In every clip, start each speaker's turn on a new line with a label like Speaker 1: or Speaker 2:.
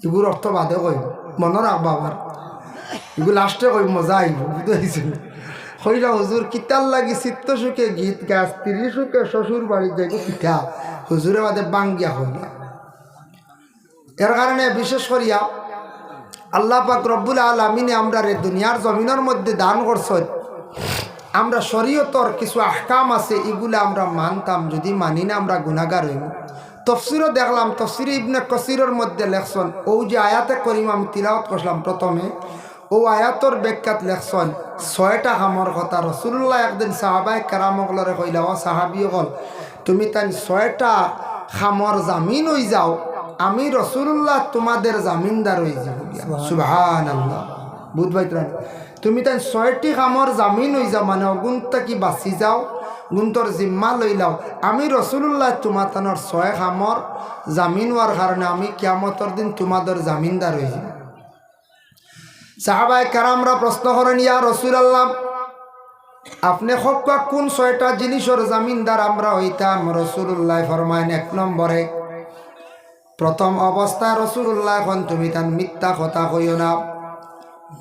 Speaker 1: এগুলো অর্থ বাদে কইব মনে রাখবা আবার এগুলো লাস্টে কইব মজা আইব বুঝতে হইলা হুজুর কিতার লাগি চিত্ত সুখে গীত গাছ তিরিশ সুখে শ্বশুর বাড়ি যাই পিঠা। হুজুরে বাদে বাঙ্গিয়া হইলা এর কারণে বিশেষ করিয়া আল্লাহ পাক রব্বুল আলমিনে আমরা রে দুনিয়ার জমিনের মধ্যে দান করছেন আমরা শরীয়তর কিছু আহকাম আছে, এগুলো আমরা মানতাম। যদি মানি না, আমরা গুণাগার হইব তফসিরও দেখলাম তফসির ইবনে কসিরের মধ্যে লেখছন ও যে আয়াতে করিম আমি তিলাওত করলাম প্রথমে ও আয়াতর ব্যাখ্যাত লেখছন ছয়টা হামর কথা রসুল্লাহ একদিন সাহাবাই কেরামকলরে কইলা ও সাহাবি হল তুমি তাই ছয়টা খামর জামিন হই যাও আমি রসুল্লাহ তোমাদের জামিনদার হয়ে যাব সুবহান আল্লাহ বুধ তুমি তাই ছয়টি কামর জামিন হয়ে যাও মানে অগুণটা কি বাঁচি যাও? গুণতর জিম্মা লই লাও। আমি রসুল্লাহ তোমার তানোর ছয় কামর জামিন হওয়ার কারণে আমি কিয়ামতর দিন তোমাদের জামিনদার হয়ে যাব সাহাবাই কারামরা প্রশ্ন করেন ইয়া রসুল আল্লাহ আপনি হকা কোন ছয়টা জিনিসের জামিনদার আমরা হইতাম? রসুল্লাহ ফরমাইন, এক নম্বরে প্রথম অবস্থায় রসুল্লাহ এখন তুমি তান মিথ্যা কথা কইও না।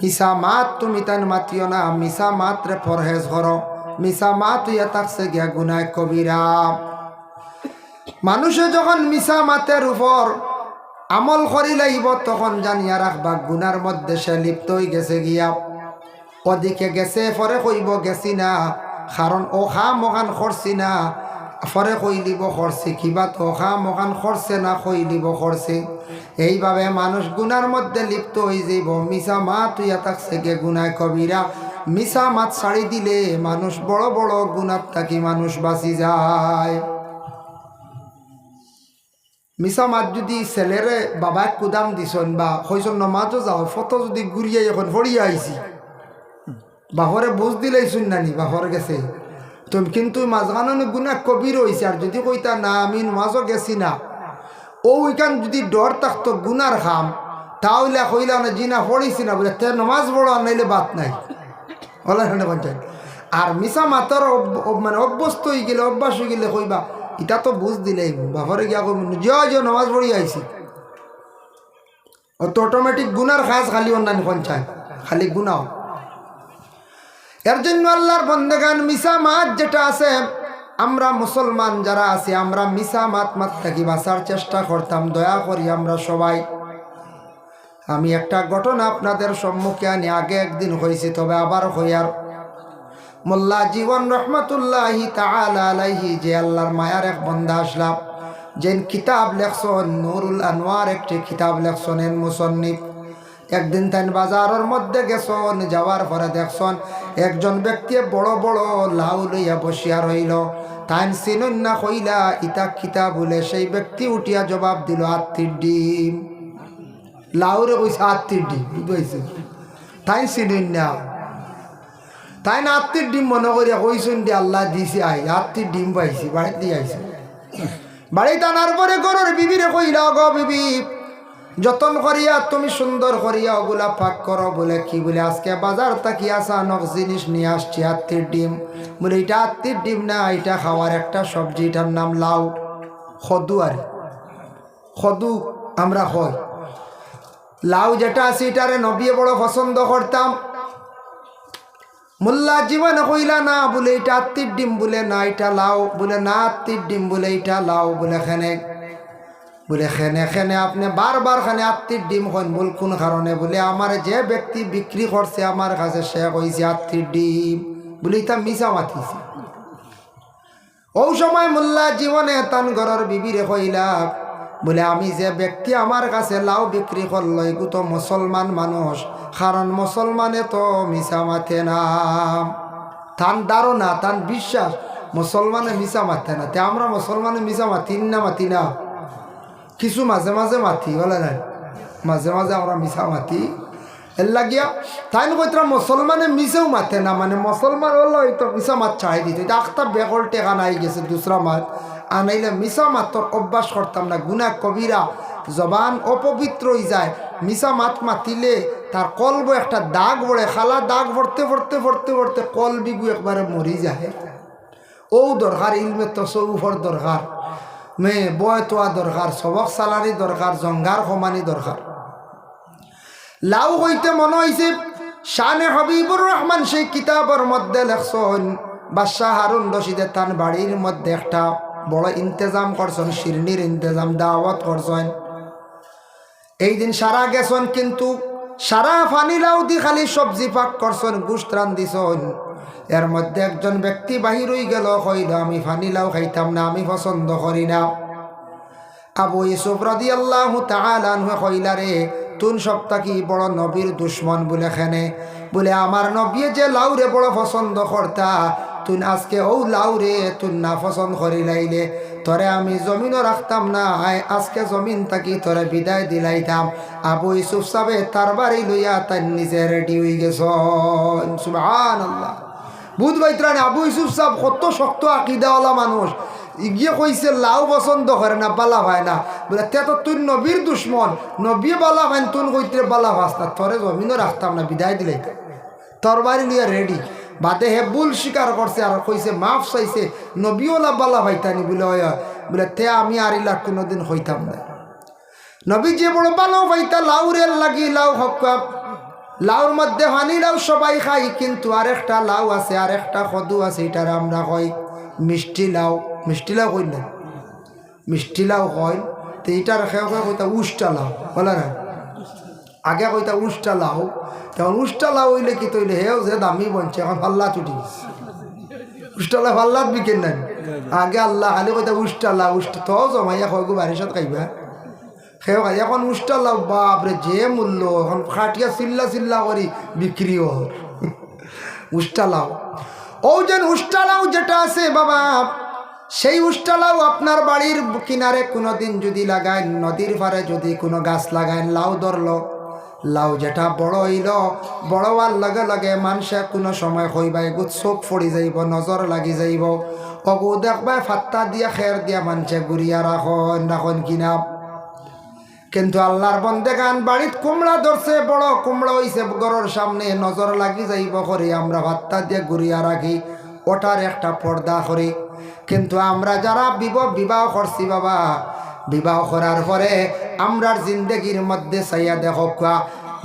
Speaker 1: মিশা মাত তুমি তান মাতিও না। মিশা মাত্রে পরহেজ করো কবিরা। মানুষে যখন মিশা মাতের উপর আমল করি লাগিব, তখন জানিয়া রাখবা গুনার মধ্যে সে লিপ্ত হয়ে গেছে গিয়া। ওদিকে গেছে পরে কইব, গেছি না। কারণ ও খা মখান করছি না। পরে কই দিব করছি কিবা তো খা মখান করছে না কই দিব করছে এইভাবে মানুষ গুনার মধ্যে লিপ্ত হয়ে যাইব। মিশা মা তুইয়া থাকছে গে গুনায় কবিরা। মিশা মাত ছাড়ি দিলে মানুষ বড় বড় গুণার থাকি মানুষ বাঁচি যায়। মিশা মাত যদি ছেলেরে বাবাক কুদাম দিছন বা হইছন নমাজও যাও, ফটো যদি ঘুরিয়ে এখন ফড়িয়ে আইছি বাহরে বুঝ দিলেইছুন নানি বাহর গেছে। তুমি কিন্তু মাঝখানে গুণা কবির হয়েছে আর যদি কইতা, না, আমি নমাজও গেছি না। ও ওইখান যদি ডর থাকতো গুনার খাম, তাহলে কইলা, না, জিনা পড়িছি না। বলে, তে, নমাজ পড়ো নাইলে বাত নাই। হলে হেনে পঞ্চায়েত। আর মিশা মাতার মানে অভ্যস্ত হয়ে গেলে, অভ্যাস হয়ে গেলে কইবা এটা তো বুঝ দিলেই বাপরে গিয়া কইব জিও জিও নমাজ পড়ি আইছি। ও তো অটোমেটিক গুনার খাস খালি অন্যান্য পঞ্চায়েত, খালি গুনাও। এর জন্য আল্লাহর বন্দেগান মিশা মাত যেটা আছে, আমরা মুসলমান যারা আছি, আমরা মিশা মাত মাত থাকি বাঁচার চেষ্টা করতাম। দয়া করি আমরা সবাই আমি একটা ঘটনা আপনাদের সম্মুখে আনি, আগে একদিন হয়েছি, তবে আবার হইয়ার। মোল্লা জীবন রহমতুল্লাহি আলাইহি, যে আল্লাহর মায়ার এক বন্ধা আসলাম। যেন কিতাব লেখসন, নুরুল আনোয়ার একটি কিতাব লেখছন এন মুসন্নিফ। একদিন তাই বাজারের মধ্যে গেছন যাওয়ার পরে দেখছন একজন ব্যক্তি বড় বড় লাউ লইয়া বসিয়া রইল। তাই চিনুন কইলা, ইতা কিতা বলে সেই ব্যক্তি উঠিয়া জবাব দিল আত্মীর ডিম। লাউরে কইছে আত্মীর ডিম বুঝতে তাই চিনুন না। তাই না আত্মীর ডিম মনে করিয়া কইসুন দি আল্লাহ দিছে, আই আত্মীর ডিম পাইছি, বাড়িতে দিয়ে আইছে। বাড়িতে আনার পরে গরুর বিবিরে কইলা গো বিবি, যতন করিয়া তুমি সুন্দর করিয়া ওগুলা পাক করো বলে কি বলে, আজকে বাজার তাকি আসানক জিনিস নিয়ে আসছি আত্মীর ডিম? বলে, এটা আত্মীর ডিম না, এটা খাওয়ার একটা সবজি, এটার নাম লাউ। খদু আর। খদু আমরা হয় লাউ যেটা আছে এটারে নবিয়ে বড় পছন্দ করতাম। মোল্লা জীবন কইলা না বলে এটা আত্মীর ডিম বলে না এটা লাও বলে, না আত্মীর ডিম বলে এটা লাও বলে খেনে। বলে খেনে খেনে আপনি বারবার খানে আত্মীর ডিম হন বল কোন কারণে? বলে আমার যে ব্যক্তি বিক্রি করছে আমার কাছে সে কইছে আত্মীর ডিম। বলে এটা মিশা মাতিছে ও সময় মোল্লা জীবনে তান ঘরের বিবিরে কইলা বলে, আমি যে ব্যক্তি আমার কাছে লাউ বিক্রি করল, এগু তো মুসলমান মানুষ। কারণ মুসলমানে তো মিশা মাথে না। তান ধারণা, তান বিশ্বাস, মুসলমানে মিশা মাথে না। তে আমরা মুসলমানে মিশা মাতিন না মাতি না? কিছু মাঝে মাঝে মাতি, বলে না মাঝে মাঝে আমরা মিশা মাতি। এর লাগিয়া তাই কইতরা মুসলমানে মিশেও মাতে না। মানে মুসলমান হলো তো মিশা মাত ছাড়াই দিত। আখতা বেকল টেকা নাই গেছে দুসরা মাত। আনাইলে মিশা মাতর অভ্যাস করতাম না গুনা কবিরা জবান অপবিত্র হয়ে যায়। মিশা মাত মাতিলে তার কলব একটা দাগ পড়ে, খালা দাগ ভরতে ভরতে ভরতে ভরতে কল বিগু একবারে মরি যায় ও দরকার ইলমে তসৌফর দরকার মে বয় তোয়া দরকার সবক সালানি দরকার জঙ্গার সমানি দরকার লাউ হইতে মনে হয়েছে শানে হবিবুর রহমান সেই কিতাবের মধ্যে লেখছেন বাদশাহ হারুন রশিদের তান বাড়ির মধ্যে একটা বড় ইন্তজাম করছেন, শিরনির ইন্তজাম, দাওয়াত করছেন। এই দিন সারা গেছেন, কিন্তু সারা ফানি লাউ দি খালি সবজি পাক করছেন গুস্ত রান্দিছন এর মধ্যে একজন ব্যক্তি বাহির হয়ে গেল, কইল, আমি ফানি লাউ খাইতাম না, আমি পছন্দ করি না। আবু ইসুফ রাদি আল্লাহ তালানহু কইলা রে তুন সপ্তাহ কি বড় নবীর দুশ্মন বলে খেনে? বলে, আমার নবী যে লাউরে বড় পছন্দ করতা তুন আজকে ও লাউরে তুন না পছন্দ করি লাইলে। তরে আমি জমিনও রাখতাম না, আয় আজকে জমিন থাকি তরে বিদায় দিলাইতাম। আবু ইসুফ সাবে তার বাড়ি লইয়া তার নিজে রেডি হয়ে গেছ আল্লাহ বুধ বাইত্রানে আবু ইসুফ সাহ কত শক্ত আকিদাওয়ালা মানুষ। গিয়ে কইছে, লাউ পছন্দ করে না, বালা ভাই না। বলে, তে তো তুই নবীর দুশ্মন। নবী বালা ভাই তুন কইতে বালা ভাস না। তরে জমিনও রাখতাম না, বিদায় দিলে তোর বাড়ি লিয়া রেডি বাদে হে ভুল স্বীকার করছে আর কইছে, মাফ চাইছে নবীও বালা ভাইতানি বলে বলে, তে আমি আর ইলা কোনোদিন হইতাম না। নবী যে বড় ভালো ভাইতা লাউরের লাগি, লাউ হকা, লাউর মধ্যে হানি, লাউ সবাই খাই, কিন্তু আরেকটা লাউ আছে, আরেকটা কদু আছে, এটার আমরা কই, মিষ্টি লাউ মিষ্টি লাউ কই না মিষ্টি লাউ কয়, তো এটার খেয়ে খেয়ে কইতা, উষ্টা লাউ বলে না? আগে কইতা উষ্টা লাউ। তখন উষ্টা লাউ হইলে কি তৈলে? হেও যে দামি বনছে, এখন ফাল্লা চুটি উষ্টা লাউ ফাল্লাত বিকেন নাই। আগে আল্লাহ খালি কইতা উষ্টা লাউ, উষ্টা তো জমাইয়া কয় গো বাড়ির সাথে খাইবা। সেও খাই এখন উষ্টা লাউ বাপরে যে মূল্য, এখন খাটিয়া চিল্লা চিল্লা করি বিক্রি হর উষ্টা লাউ। ও যেন উষ্টা লাউ যেটা আছে বাবা, সেই উষ্টা লাউ আপনার বাড়ির কিনারে কোনো দিন যদি লাগায়, নদীর পারে যদি কোনো গাছ লাগায়, লাউ ধরলো। লাউ যেটা বড় হইল, বড় হওয়ার লগে লগে মানুষে কোনো সময় হইবাই গুত চোখ পড়ি যাইব নজর লাগি যাইব। অগু দেখবাই ফাত্তা দিয়া খের দিয়া মানুষে গুড়িয়া রাখন রাখন কিনা। কিন্তু আল্লাহর বন্দে গান বাড়িত কুমড়া ধরছে বড় কুমড়া হইছে ঘরের সামনে নজর লাগি যাইব করে আমরা ভাত্তা দিয়ে ঘুরিয়া রাখি ওটার একটা পর্দা করি কিন্তু আমরা যারা বিব বিবাহ করছি বাবা বিবাহ করার পরে আমরার জিন্দগির মধ্যে চাইয়া দেখো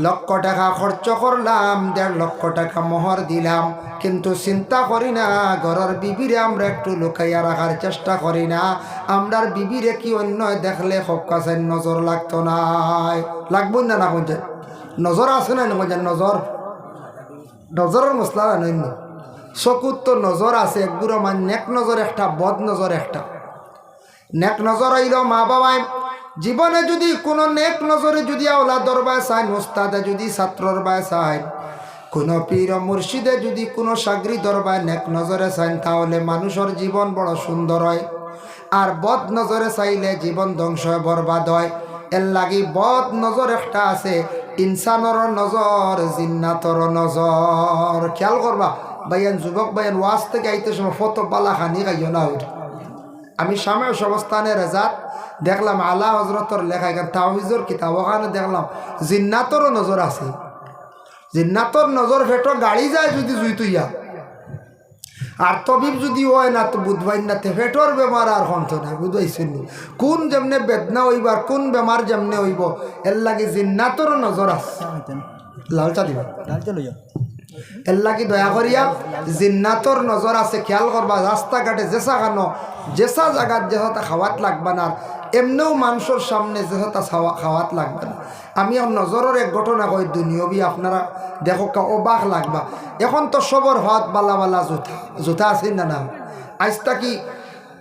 Speaker 1: লক্ষ টাকা খরচ করলাম, দেড় লক্ষ টাকা মোহর দিলাম। কিন্তু চিন্তা করি না, ঘরের বিবিরে আমরা একটু লুকাইয়া রাখার চেষ্টা করি না। আমরার বিবিরে কি অন্য দেখলে সব কাছে নজর লাগতো না। লাগবো না না কোন নজর আছে না কোন নজর? নজরের মশলা নইন চকুত তো নজর আছে একগুলো মান নেক নজর, একটা বদ নজর একটা। নেক নজর আইল মা বাবায় জীবনে যদি কোনো নেক নজরে যদি আওলা দরবায় চায় মোস্তাদে যদি, ছাত্রর বায় চায়, কোনো পীর মুর্শিদে যদি কোনো সাগরি দরবায় নেক নজরে চান তাহলে মানুষের জীবন বড় সুন্দর হয়। আর বদ নজরে চাইলে জীবন ধ্বংস হয়, বরবাদ হয়। এর লাগি বদ নজর একটা আছে, ইনসানর নজর, জিন্নাতর নজর। খেয়াল করবা, বাইয়ান যুবক, বাইয়ান ওয়াজ থেকে আইতে সময় ফটো পালা খানি খাইও না উঠে আমি স্বামী সবস্থানে রেজাত দেখলাম আলা হজরতর লেখা এখানে তাহিজর কিতাব ওখানে দেখলাম জিন্নাতরও নজর আছে। জিন্নাতর নজর ফেটো গাড়ি যায় যদি জুই তুইয়া। আর তবিব যদি হয় না তো বুধবাই না তে ফেটোর বেমার আর হন্ত না? বুঝবাইছেন কোন যেমনে বেদনা হইব আর কোন বেমার যেমনে হইব এর লাগে জিন্নাতরও নজর আছে। লাল চা দিবা। এর লাগি দয়া করিয়া জিন্নাতর নজর আছে, খেয়াল করবা, রাস্তাঘাটে জেসা খানো জেসা জায়গাত যেসা খাওয়াত লাগবা না এমনিও মানুষের সামনে যেসা খাওয়াত লাগবে না। আমি নজরের এক ঘটনা কই, দুনিয়বি আপনারা দেখো কা অবাক লাগবা। এখন তো সবর হাত বালা বালা জুতা জুতা আছে না না? আজ তাকি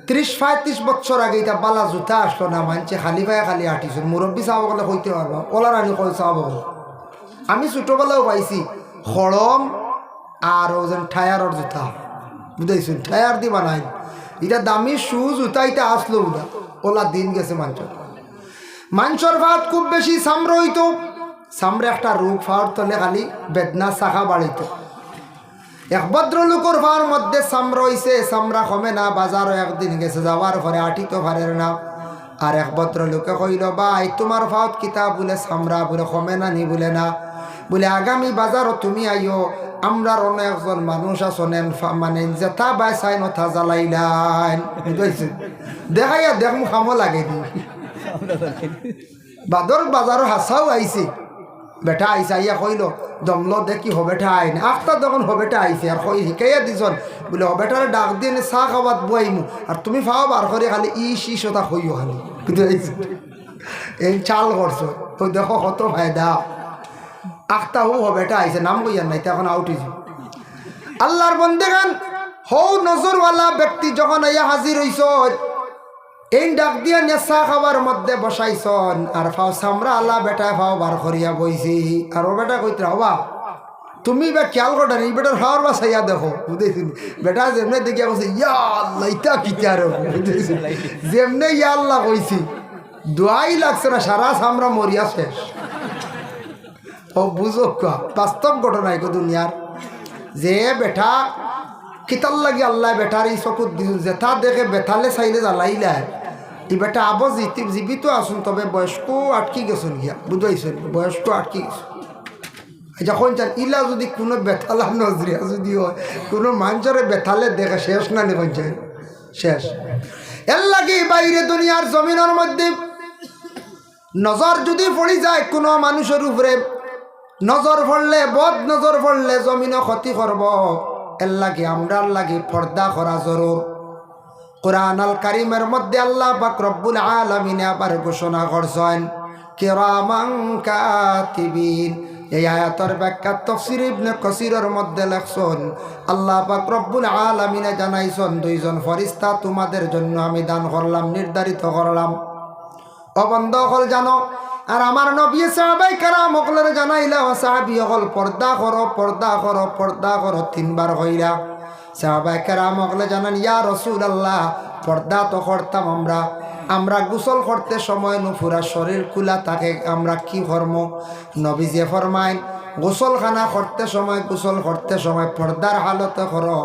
Speaker 1: ত্রিশ পঁয়ত্রিশ বছর আগে এটা বালা জুতা আসলো না, মানছে খালি ভাই খালি আটিছো। মুরব্বী চাব গেলে কইতে পারবা, ওলার আনি কই চাব আমি ছোটোবেলাও পাইছি। খড়ম আর ওজন টায়ারর জুতা। বুঝাইছেন? টায়ার দি বানাই এটা দামি শু, জুতা এটা আসলো উদা ওলা দিন গেছে মানুষের মানুষের ভাত খুব বেশি সামর হইতো। সামরে একটা রোগ ফাওয়ার তলে খালি বেদনা শাখা বাড়িত এক ভদ্রলোকর ভার মধ্যে সামর হইছে সামরা কমে না, বাজারও একদিন গেছে যাওয়ার পরে আটিত ভারের না আর এক ভদ্রলোকে কইল, ভাই, তোমার ভাত কিতাব বলে সামরা বলে, কমে না নি বলে না? বলে আগামী বাজারও তুমি আইও আমরার অনেকজন মানুষ আছেন মানে জেঠা বাই চাই নথা জ্বালাইলাইন বুঝাইছে দেখাইয়া দেখ মুখ খামো লাগে নি বাদর বাজারও হাসাও আইছে বেটা আইসা ইয়া কইল দমল দেখি হবেটা আইন আখতা তখন হবেটা আইছে আর কই শিকাইয়া দিছন বলে হবেটারে ডাক দিয়ে নে চাহ খাবাত বুয়াইমু আর তুমি ফাও বার করে খালি ই ওটা হইও খালি এই চাল করছ তো দেখো কত ফায়দা আখতা হু হবেটা আইসে নাম কইয়ার নাই এখন আউট হয়েছে আল্লাহর বন্দেগান হৌ নজরওয়ালা ব্যক্তি যখন আইয়া হাজির হইছ এই ডাক দিয়া নেশা খাবার মধ্যে বসাইছন আর ফাও সামরা আল্লাহ বেটা ফাও বার করিয়া বইছি। আর ও বেটা কইতে হবা তুমি বা খেয়াল করটা এই বেটার হাওয়ার বা সাইয়া দেখো। বুঝেছি বেটা যেমনে দেখিয়া কইছে, ইয়া আল্লাহ, ইতা কিতার বুঝেছি যেমনে ইয়া আল্লাহ কইছি, দোয়াই লাগছে না, সারা সামরা মরিয়া শেষ। ও বুঝো বাস্তব ঘটনা এগো দুনিয়ার যে বেটা, কিতাল লাগি আল্লাহ বেটার এই চকুত দিছিল জেঠা দেখে বেথালে চাইলে জ্বালাইলাই ই বেটা আব জীবিত আসুন তবে বয়স্ক আটকি গেছেন গিয়া বুঝাইছেন বয়স্ক আটকি গেছে যখন চান, ইলা যদি কোনো বেথালা নজরিয়া যদি হয়, কোনো মানুষের বেথালে দেখে, শেষ না নি চাই শেষ। এর লাগে বাইরে দুনিয়ার জমিনের মধ্যে নজর যদি পড়ি যায়, কোনো মানুষের উপরে নজর পড়লে, বদ নজর পড়লে জমিনও ক্ষতি করব। এর লাগে আমরার লাগে পর্দা করা জরুর। কোরআন আল কারিমের মধ্যে আল্লাহ পাক রব্বুল আলামিনে আবার ঘোষণা করছেন কিরামান কাতিবিন। এই আয়াতর ব্যাখ্যা তফসির ইবনে কসিরের মধ্যে লেখছেন, আল্লাহ পাক রব্বুল আলামিনে জানাইছেন, দুইজন ফরিস্তা তোমাদের জন্য আমি দান করলাম, নির্ধারিত করলাম। অবন্ধ হল জানো আর আমার নবী সাহাবাই কারাম অকলের জানাইলা, ও সাহাবি অকল পর্দা করো পর্দা করো পর্দা করো, তিনবার হইরা সাহাবাই কারাম অকলে জানান, ইয়া রসুল আল্লাহ পর্দা তো করতাম আমরা। আমরা গোসল করতে সময় নুফুরা শরীর খুলা থাকে, আমরা কি কর্ম? নবীজে ফরমাইন, গোসলখানা করতে সময়, গোসল করতে সময় পর্দার হালতে করো।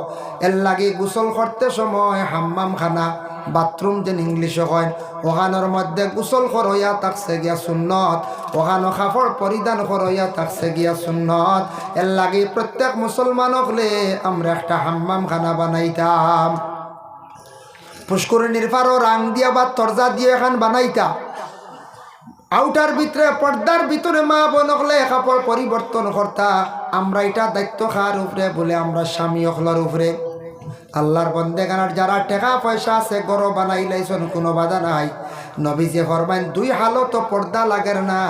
Speaker 1: এর লাগে গোসল করতে সময় হাম্মাম খানা বাথরুম যেন ইংলিশে কয় ওখানোর মধ্যে গোসল করইয়া থাকছে গিয়া সুন্নত ওখানো কাপড় পরিধান করইয়া থাকছে গিয়া সুন্নত। এর লাগে প্রত্যেক মুসলমান লে আমরা একটা হাম্মাম খানা বানাইতাম। পুষ্করিণীর পারো রাং দিয়া বা তরজা দিয়ে এখান বানাইতা। আউটার ভিতরে পর্দার ভিতরে মা বোন হলে কাপড় পরিবর্তন করতা আমরা এটা দায়িত্ব খার উপরে বলে, আমরা স্বামী অখলার উপরে আল্লাহর বন্দেগানার যারা টাকা পয়সা আছে, গরো বানাই লাইছন কোনো বাধা নাই। নবীজে ফরমাইন, দুই হালত পর্দা লাগের না,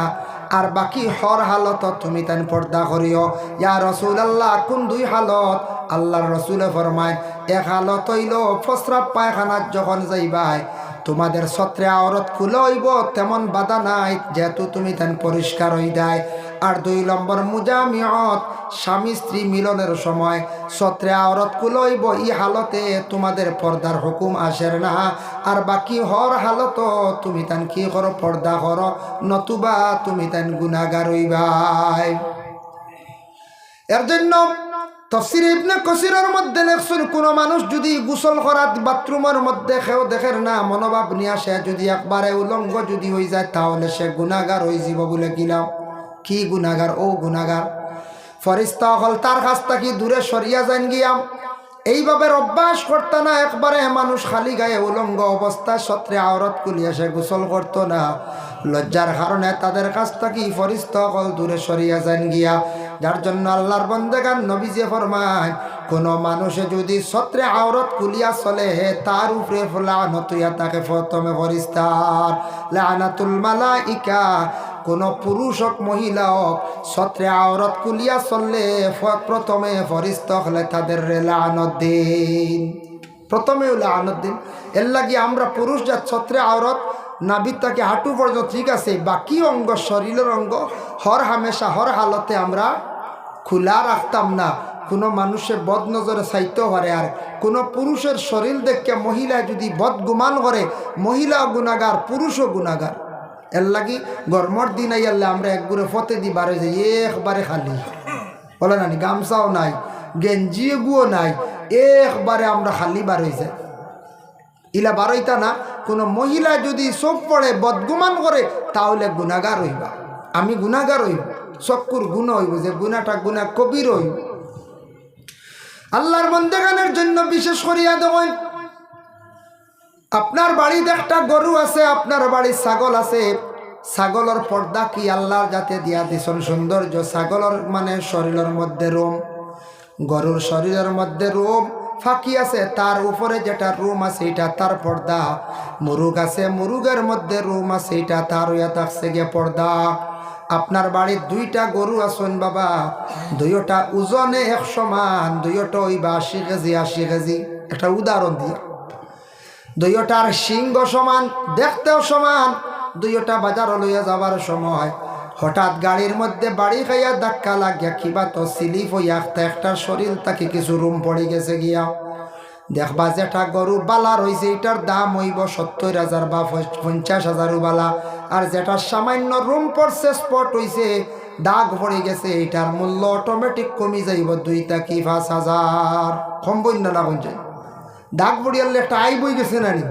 Speaker 1: আর বাকি হর হালত তুমি তান পর্দা করিও। ইয়া রসুল আল্লাহ কোন দুই হালত? আল্লাহর রসুলে ফরমাইন, এক হালত হইল ফসরাব পায়খানার যখন যাইবাই, তোমাদের সত্রে আওরত খুলে হইব, তেমন বাধা নাই, যেহেতু তুমি তেন পরিষ্কার হই দেয় আর দুই নম্বর মুজামিয়ত স্বামী স্ত্রী মিলনের সময় সত্রে আওরত খুলে হইব ই হালতে তোমাদের পর্দার হুকুম আসের না। আর বাকি হর হালত, তুমি তান কি করো, পর্দা করো, নতুবা তুমি তেন গুণাগার হইবাই। এর জন্য তফসির ইবনে কসিরের মধ্যে লেখছেন, কোনো মানুষ যদি গোসল করাত বাথরুমের মধ্যে কেউ দেখের না, মনোভাব নিয়ে আসে, যদি একবারে উলঙ্গ যদি হয়ে যায়, তাহলে সে গুণাগার হয়ে যাব বলে গিলাম। কি গুণাগার ও গুণাগার ফরিস্তা হল তার কাছ থেকে দূরে সরিয়া যান গিয়াম। এইভাবে অভ্যাস করতে না, একবারে মানুষ খালি গায়ে উলঙ্গ অবস্থায় সত্রে আওরত কুলিয়ে সে গোসল করতো না। লজ্জার কারণে তাদের কাছ থেকে ফরিস্ত হল দূরে সরিয়া যান গিয়া। যার জন্য আল্লাহর বন্দেগান নবীজে ফরমায়, কোনো মানুষে যদি সত্রে আওরত কুলিয়া চলে হে তার উপরে লানত তাকে প্রথমে ফরিস্তার। লানাতুল মালাইকা কোনো পুরুষ হোক, মহিলা হোক, সত্রে আওরত কুলিয়া চললে প্রথমে ফরিস্ত হলে তাদের লানত দিন। প্রথমে লানত দিন। এর লাগে আমরা পুরুষ যা ছত্রে আওরত নাবিদ তাকে হাঁটু পর্যন্ত ঠিক আছে, বাকি অঙ্গ শরীরের অঙ্গ, হর হামেশা, হর হালতে আমরা খোলা রাখতাম না। কোনো মানুষের বদ নজরে চাইতে পারে আর কোনো পুরুষের শরীর দেখে মহিলা যদি বদ গুমান করে মহিলা গুণাগার, পুরুষও গুণাগার। এর লাগি গরমর দিন আইয়ালে আমরা একগুড়ে ফতে দি বারে যে একবারে খালি। বলে নানি, গামছাও নাই গেঞ্জি গুও নাই একবারে আমরা খালি বার যায় ইলা বারইতা না, কোনো মহিলা যদি চোখ পড়ে, বদগুমান করে, তাহলে গুণাগার হইবা। আমি গুণাগার হইব চক্কুর গুণ হইব, যে গুণাটা গুণা কবির হইব। আল্লাহর বন্দেগানের জন্য বিশেষ করিয়া দেবেন আপনার বাড়িতে একটা গরু আছে, আপনার বাড়ির ছাগল আছে। ছাগলের পর্দা কি আল্লাহর যাতে দিয়া দিছন? সৌন্দর্য ছাগলের মানে শরীরের মধ্যে রোম। গরুর শরীরের মধ্যে রোম ফাঁকি আছে, তার উপরে যেটা রুম আছে, এটা তার পর্দা। মুরুগ আছে, মুরুগের মধ্যে রুম আছে, এটা তার ইয়া থাকছে গিয়ে পর্দা। আপনার বাড়ির দুইটা গরু আছেন বাবা, দুইটা ওজনে এক সমান, দুইটা ওই বা আশি কেজি আশি কেজি একটা উদাহরণ দিয়ে। দুইটার সিংহ সমান, দেখতেও সমান। দুইটা বাজার লইয়া যাবার সময়। হঠাৎ গাড়ির মধ্যে বাড়ি খাইয়া ধাক্কা লাগিয়া কিবা তো স্লিপ হইয়া একটা শরীর তাকে কিছু রুম পড়ে গেছে গিয়া। দেখবা যেটা গরু বালা রয়েছে এটার দাম হইব সত্তর হাজার বা পঞ্চাশ হাজারও বালা। আর যেটা সামান্য রুম পড়ছে, স্পট হইছে, দাগ পড়ে গেছে, এটার মূল্য অটোমেটিক কমি যাইব দুই তাকি পাঁচ হাজার। কম বন্য না পঞ্চায়েত দাগ পড়িয়ালে একটা আই বই গেছে না নি?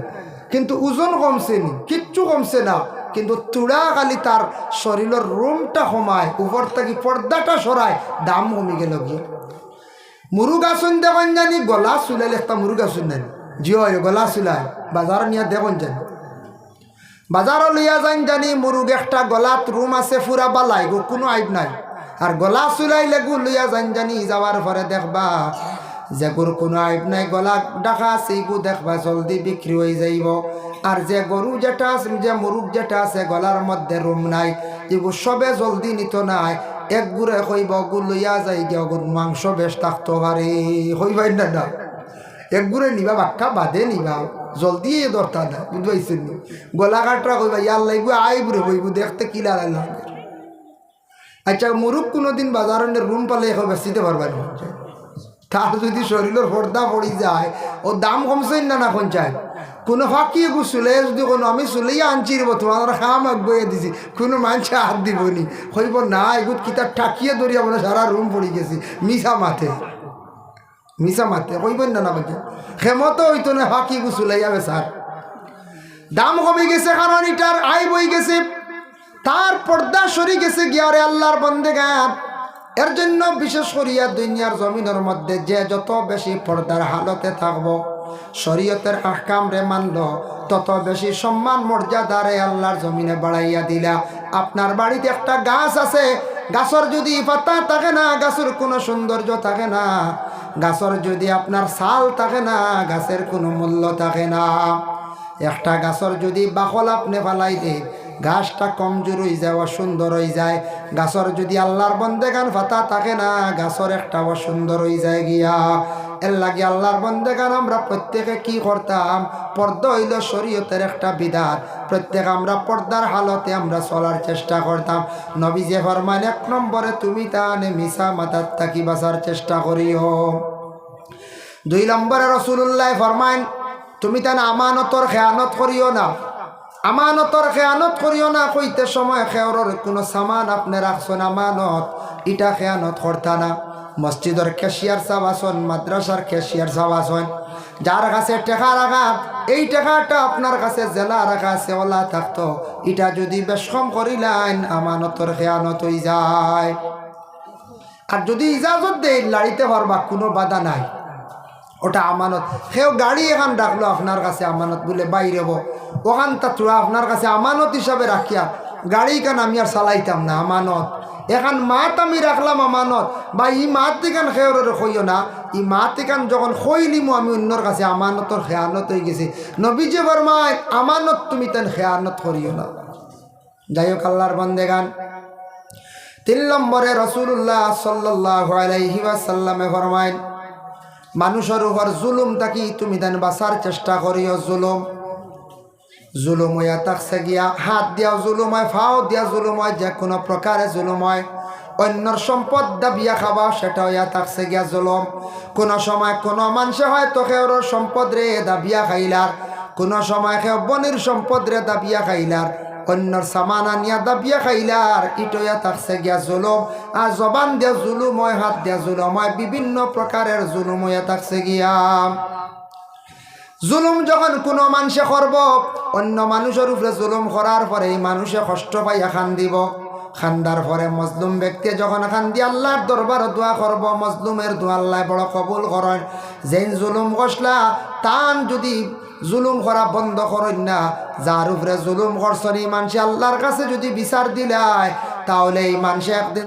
Speaker 1: কিন্তু ওজন কমছে নি, কিচ্ছু কমছে না। কিন্তু তুড়া খালি তার শরীরের রুমটা কমায়, উপর থেকে পর্দাটা সরায়, দাম কমে গেল গিয়ে। মুরুগা শুন দেখুন জানি, গলা চুলাইলে একটা মুরুগা শুন জানি জিও গলা চুলায়, বাজার নিয়ে দেখুন জানি। বাজারও লইয়া যান জানি, মুরুগ একটা গলাত রুম আছে ফুরা বালাই, গো কোনো আইব নাই। আর গলা চুলাইলে গু লইয়া যান জানি যাওয়ার পরে দেখবা যে গরু কোনো আইব নাই গলা ডাকা আছে গু দেখবা জলদি বিক্রি হয়ে যাইব আর যে গরু যেটা আছে যে মুরুগ যেটা আছে গলার মধ্যে রুম নাই এগু সবে জলদি নিত নাই এক গুড়ে কইব গু লইয়া যাই গিয়া গরু মাংস বেশ থাকতে পারে হইবাই না না এক গুড়ে নিবা বাক্কা বাদে নিবা জলদি এ দরকার না বুঝতে পারছেন নি গলা কাটরা কইবা ইয়ার লাগবে আই বুড়ে বইব দেখতে কিলা লাগে আচ্ছা মুরুখ কোনোদিন বাজারে রুম পালে এখন বেচিতে পারবা না তার যদি শরীরের পর্দা পড়ি যায়, ও দাম কমছে না না পঞ্চায়েত? কোনো ফাঁকি গু চুলে যদি কোনো আমি চুলেই আনছি রব তোমার খাম আগুয়ে দিছি। কোনো মানুষে হাত দিব নি হইব না এগুত কিতাব ঠাকিয়ে ধরি আমরা সারা রুম পড়ি গেছি। মিশা মাথে মিশা মাথে কইবেন না না বলছে ক্ষমতা হইতো না ফাঁকি গু চুলাই যাবে স্যার দাম কমে গেছে কারণ এটার আয় বই গেছে। তার পর্দা সরি গেছে গিয়ারে আল্লাহর বন্দে গান। এর জন্য বিশেষ করিয়া দুনিয়ার জমিনের মধ্যে যে যত বেশি পর্দার হালতে থাকব, শরীয়তের আহকাম রে মানল, তত বেশি সম্মান মর্যাদারে আল্লাহর জমিনে বাড়াইয়া দিলা। আপনার বাড়িতে একটা গাছ আছে, গাছের যদি পাতা থাকে না, গাছের কোনো সৌন্দর্য থাকে না, গাছের যদি আপনার ছাল থাকে না, গাছের কোনো মূল্য থাকে না। একটা গাছের যদি বাকল আপনি ফালাই দেন গাছটা কমজোর হয়ে যায় অসুন্দর হয়ে যায়। গাছের যদি আল্লাহর বন্দে গান ফাতা থাকে না, গাছের একটা অসুন্দর হয়ে যায় গিয়া। এর লাগে আল্লাহর বন্দে গান আমরা প্রত্যেকে কি করতাম? পর্দা হইল শরীয়তের একটা বিধান। প্রত্যেক আমরা পর্দার হালতে আমরা চলার চেষ্টা করতাম। নবী যে ফরমান এক নম্বরে তুমি তানে মিশা মাতার তাকি বাঁচার চেষ্টা করিও। দুই নম্বরে রসুল্লাহ ফরমাইন, তুমি তান আমানতর খেয়ানত করিও না। আমানতর খেয়ানত করিও না, কইতে সময় খেয়রর কোনো সামান আপনি রাখছেন আমানত, ইটা খেয়ানত করতা না। মসজিদের ক্যাশিয়ার চাবাসন মাদ্রাসার ক্যাশিয়ার চাবাসন যার কাছে টেকা রাখা এই টাকাটা আপনার কাছে জেলা রাখা আছে ওলা থাকতো। এটা যদি বেশ কম করিলেন, আমানতর খেয়ানত হয়ে যায়। আর যদি ইজাজত দেয় লাড়িতে পারবা কোনো বাধা নাই। ওটা আমানত। সেও গাড়ি এখন ডাকলো আপনার কাছে আমানত বলে, বাইরে ওখান তাত্রা আপনার কাছে আমানত হিসাবে রাখিয়া গাড়ি কেন আমি আর চালাইতাম না? আমানত। এখন মাত আমি রাখলাম আমানত। বা ই মাত দিকান খেয়রের খইও না? ই মাত দিকান যখন খইলিমো আমি অন্যর কাছে আমানতর খেয়ানত হয়ে গেছে। নবীজে বর্মায় আমানত তুমি তেন খেয়ানত করিও না। যাই হোক আল্লাহর বন্দে গান তিন নম্বরে রসুল্লাহ সাল্লাহ আলাইহি ওয়াসাল্লামে ফরমাইন মানুষের উপর জুলুম থাকি তুমি দেন বাঁচার চেষ্টা করিও জুলুম। জুলুম হইয়া তাকছে গিয়া, হাত দিয়া জুলুম হয়, ফাও দিয়া জুলুম হয় যে কোনো প্রকারে জুলুম হয়। অন্যর সম্পদ দাবিয়া খাবা, সেটা হইয়া তাকছে গিয়া জুলুম। কোনো সময় কোনো মানুষে হয়তো কেউর সম্পদ রে দাবিয়া খাইলার, কোনো সময় কেউ বনির সম্পদ রে দাবিয়া খাইলার। অন্যর সামান আনিয়া দাবিয়া খাইলার ইটয়া থাকছে গিয়া জুলুম, আর জবান দিয়া জুলুম হয় হাত দিয়া জুলুম হয় বিভিন্ন প্রকারের জুলুম হইয়া থাকছে গিয়া। জুলুম যখন কোনো মানুষে করব, অন্য মানুষের উপরে জুলুম করার পরে এই মানুষে কষ্ট পাইয়া খান দিব। খান্দার পরে মজলুম ব্যক্তি যখন খান দিয়ে আল্লাহর দরবার দোয়া করব, মজলুমের দোয়া আল্লাহ বড় কবুল করেন। যেন জুলুম কষলা তান যদি জুলুম করা বন্ধ করেন না। যার উপরে জুলুম করছেন এই মানুষে আল্লাহর কাছে যদি বিচার দিলায়, তাহলে এই মানুষে একদিন